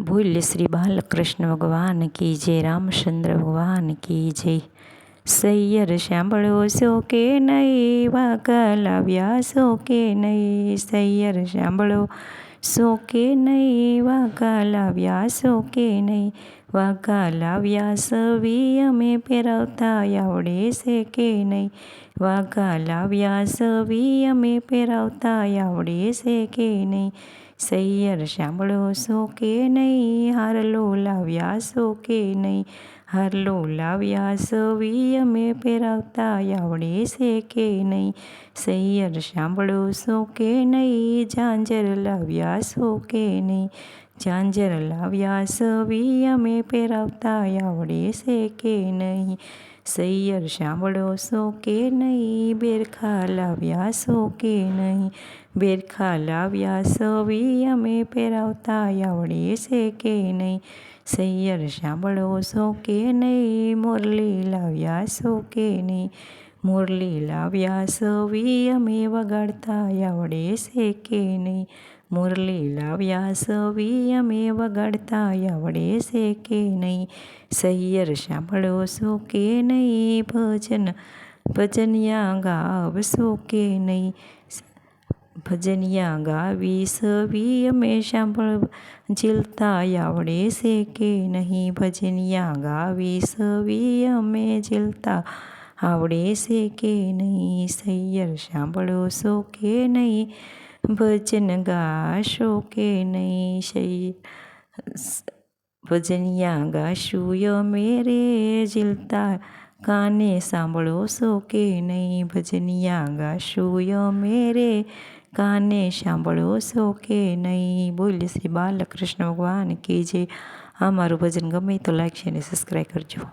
બોલ્ય શ્રી બાલકૃષ્ણ ભગવાન કી જય રામચંદ્ર ભગવાન કી જય સૈયર સાંભળો છો કે નહીં વાગા લાવ્યા છો કે નહીં સૈયર સાંભળો છો કે નહીં વાઘા લાવ્યા છો કે નહીં વાઘા લાવ્યા સવી અમે પહેરાવતા આવડે છે કે નહીં વાઘા લાવ્યા સવી અમે પહેરાવતા આવડે છે કે નહીં સૈયર સાંભળો છો કે નહીં હારલો લાવ્યા છો કે નહીં હારલો લાવ્યા સવી અમે પહેરાવતા આવડે છે કે નહીં સૈયર સાંભળો શું કે નહીં ઝાંઝર લાવ્યા શું કે નહીં ઝાંઝર લાવ્યા સવી અમે પહેરાવતા આવડે છે કે નહીં સૈયર સાંભળો છો કે નહીં બેરખા લાવ્યા છો કે નહીં બેરખા લાવ્યા સવી અમે પહેરાવતા આવડે છે કે નહીં સૈયર સાંભળો છો કે નહીં મોરલી લાવ્યા છો કે નહીં મોરલી લાવ્યા સવી અમે વગાડતા આવડે છે કે નહીં મુરલી લાવ્યા સવી અમે વગાડતા આવડે છે કે નહીં સૈયર સાંભળો છો કે નહીં ભજન ભજનિયા ગાવશો કે નહીં ભજનિયા ગાવી સવી અમે સાંભળ ઝીલતા આવડે છે કે નહીં ભજનિયા ગાવી સવી અમે ઝીલતા આવડે છે કે નહીં સૈયર સાંભળો છો કે નહીં ભજન ગાશો કે નહીં સૈયર ભજનિયા ગાશું અમે રે ઝીલતા કાને સાંભળો છો કે નહીં ભજનિયા ગાશું અમે રે કાને સાંભળો છો કે નહીં બોલ શ્રી બાલકૃષ્ણ ભગવાન કે જે આ મારું ભજન ગમે તો લાઈક છે અને સબસ્ક્રાઈબ કરજો